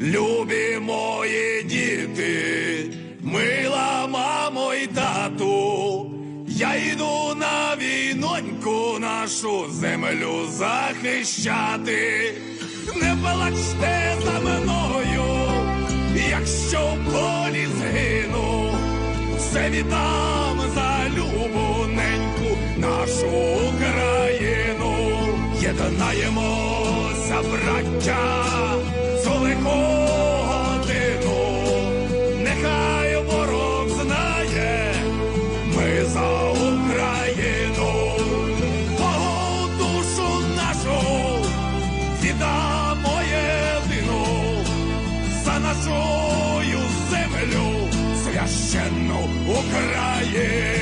Любі мої діти, мила мамо й тату, я йду на війноньку нашу землю захищати. Не плачте за мною, якщо в полі згину, все віддам за любоненьку нашу Україну. Єднаємося, браття, віддамо вину за нашою землю, священну Україну,